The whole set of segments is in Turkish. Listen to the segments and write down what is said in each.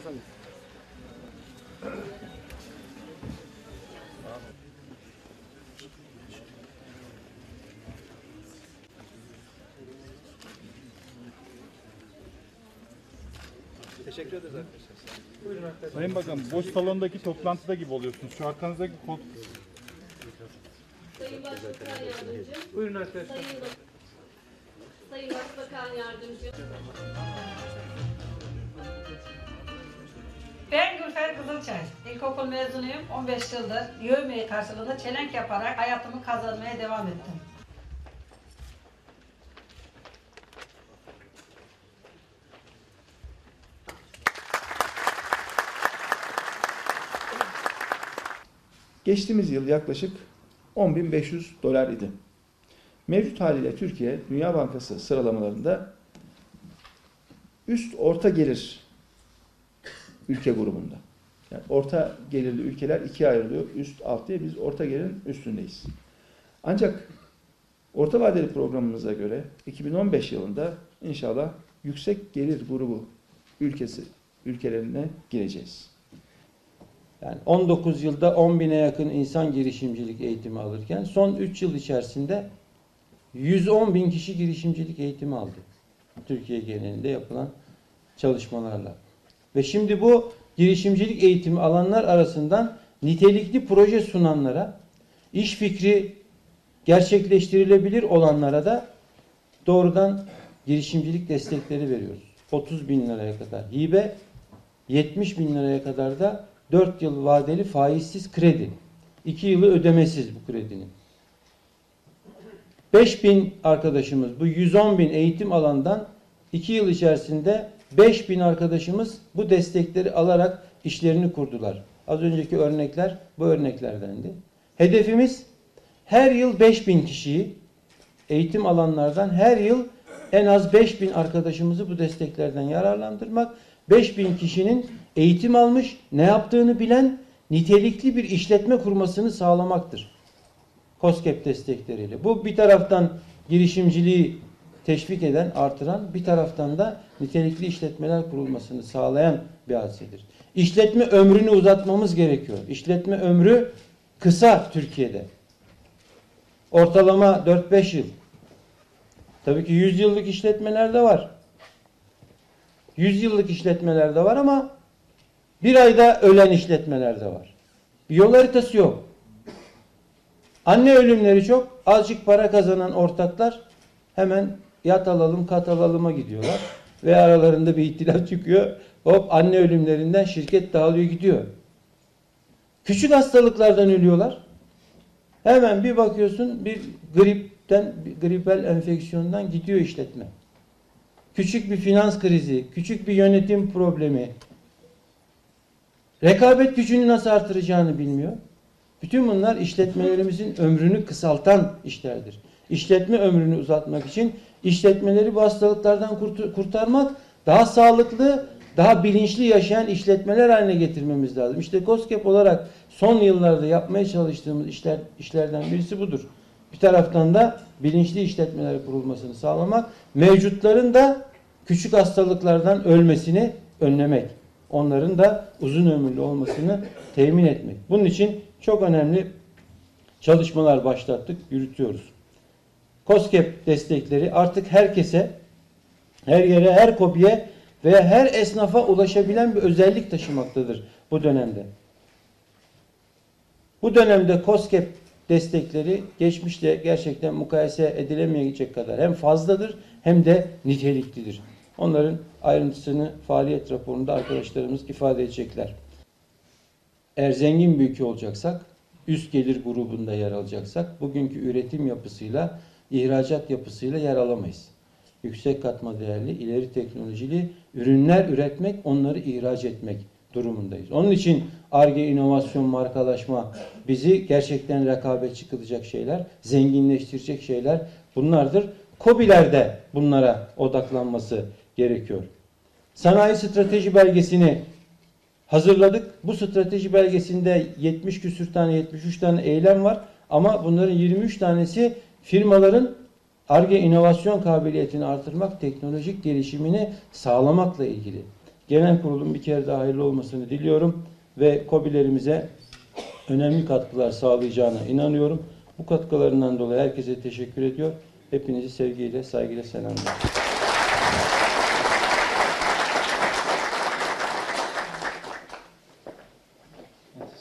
efendim. Teşekkür ederiz arkadaşlar. Buyurun arkadaşlar. Sayın Bakan, boş salondaki toplantıda gibi oluyorsunuz. Şu arkanızdaki koltuk Sayın Başbakan Yardımcı, Buyurun arkadaşlar. Sayın, Sayın Başbakan Yardımcı. Ben Gülfer Kızılçay. İlkokul mezunuyum. 15 yıldır yövmeye karşılığında çelenk yaparak hayatımı kazanmaya devam ettim. Geçtiğimiz yıl yaklaşık 10.500 dolar idi. Mevcut haliyle Türkiye Dünya Bankası sıralamalarında üst orta gelir ülke grubunda. Yani orta gelirli ülkeler ikiye ayrılıyor. Üst alt diye biz orta gelirin üstündeyiz. Ancak orta vadeli programımıza göre 2015 yılında inşallah yüksek gelir grubu ülkesi ülkelerine gireceğiz. Yani 19 yılda 10 bine yakın insan girişimcilik eğitimi alırken son 3 yıl içerisinde 110 bin kişi girişimcilik eğitimi aldı. Türkiye genelinde yapılan çalışmalarla. Ve şimdi bu girişimcilik eğitimi alanlar arasından nitelikli proje sunanlara, iş fikri gerçekleştirilebilir olanlara da doğrudan girişimcilik destekleri veriyoruz. 30 bin liraya kadar hibe, 70 bin liraya kadar da 4 yıl vadeli faizsiz kredi. 2 yılı ödemesiz bu kredinin. 5 bin arkadaşımız bu 110 bin eğitim alandan 2 yıl içerisinde 5 bin arkadaşımız bu destekleri alarak işlerini kurdular. Az önceki örnekler bu örneklerdendi. Hedefimiz her yıl 5 bin kişiyi eğitim alanlardan her yıl en az 5 bin arkadaşımızı bu desteklerden yararlandırmak. 5 bin kişinin eğitim almış, ne yaptığını bilen, nitelikli bir işletme kurmasını sağlamaktır. COSGAP destekleriyle. Bu bir taraftan girişimciliği teşvik eden, artıran, bir taraftan da nitelikli işletmeler kurulmasını sağlayan bir hadisedir. İşletme ömrünü uzatmamız gerekiyor. İşletme ömrü kısa Türkiye'de. Ortalama 4-5 yıl. Tabii ki 100 yıllık işletmeler de var. 100 yıllık işletmeler de var ama bir ayda ölen işletmeler de var. Bir yol haritası yok. Anne ölümleri çok. Azıcık para kazanan ortaklar hemen yat alalım kat alalıma gidiyorlar. Ve aralarında bir ihtilaf çıkıyor. Hop anne ölümlerinden şirket dağılıyor gidiyor. Küçük hastalıklardan ölüyorlar. Hemen bir bakıyorsun bir gripten, bir gripel enfeksiyondan gidiyor işletme. Küçük bir finans krizi, küçük bir yönetim problemi. Rekabet gücünü nasıl artıracağını bilmiyor. Bütün bunlar işletmelerimizin ömrünü kısaltan işlerdir. İşletme ömrünü uzatmak için işletmeleri bu hastalıklardan kurtu- kurtarmak, daha sağlıklı, daha bilinçli yaşayan işletmeler haline getirmemiz lazım. İşte COSGAP olarak son yıllarda yapmaya çalıştığımız işler, işlerden birisi budur. Bir taraftan da bilinçli işletmeler kurulmasını sağlamak, mevcutların da küçük hastalıklardan ölmesini önlemek. Onların da uzun ömürlü olmasını temin etmek. Bunun için çok önemli çalışmalar başlattık, yürütüyoruz. COSGAP destekleri artık herkese, her yere, her kobiye veya her esnafa ulaşabilen bir özellik taşımaktadır bu dönemde. Bu dönemde COSGAP destekleri geçmişte gerçekten mukayese edilemeyecek kadar hem fazladır hem de niteliklidir. Onların ayrıntısını faaliyet raporunda arkadaşlarımız ifade edecekler. Eğer zengin bir ülke olacaksak, üst gelir grubunda yer alacaksak, bugünkü üretim yapısıyla, ihracat yapısıyla yer alamayız. Yüksek katma değerli, ileri teknolojili ürünler üretmek, onları ihraç etmek durumundayız. Onun için ARGE, inovasyon, markalaşma bizi gerçekten rekabetçi kılacak şeyler, zenginleştirecek şeyler bunlardır. KOBİ'ler de bunlara odaklanması gerekiyor. Sanayi strateji belgesini hazırladık. Bu strateji belgesinde 70 küsür tane 73 tane eylem var ama bunların 23 tanesi firmaların ARGE inovasyon kabiliyetini artırmak, teknolojik gelişimini sağlamakla ilgili. Genel kurulun bir kere daha hayırlı olmasını diliyorum ve KOBİ'lerimize önemli katkılar sağlayacağına inanıyorum. Bu katkılarından dolayı herkese teşekkür ediyor. Hepinizi sevgiyle, saygıyla selamlıyorum.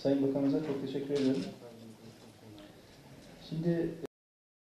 Sayın Bakanımıza çok teşekkür ederim. Şimdi